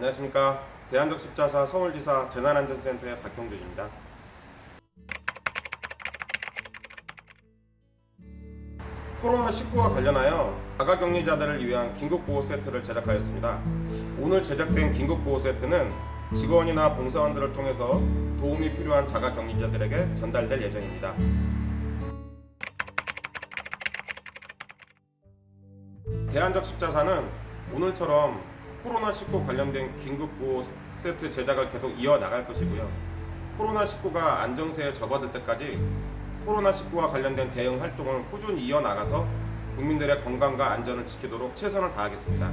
안녕하십니까. 대한적 십자사 서울지사 재난안전센터의 박형준입니다. 코로나19와 관련하여 자가격리자들을 위한 긴급보호 세트를 제작하였습니다. 오늘 제작된 긴급보호 세트는 직원이나 봉사원들을 통해서 도움이 필요한 자가격리자들에게 전달될 예정입니다. 대한적 십자사는 오늘처럼 코로나19 관련된 긴급 보호 세트 제작을 계속 이어나갈 것이고요. 코로나19가 안정세에 접어들 때까지 코로나19와 관련된 대응 활동을 꾸준히 이어나가서 국민들의 건강과 안전을 지키도록 최선을 다하겠습니다.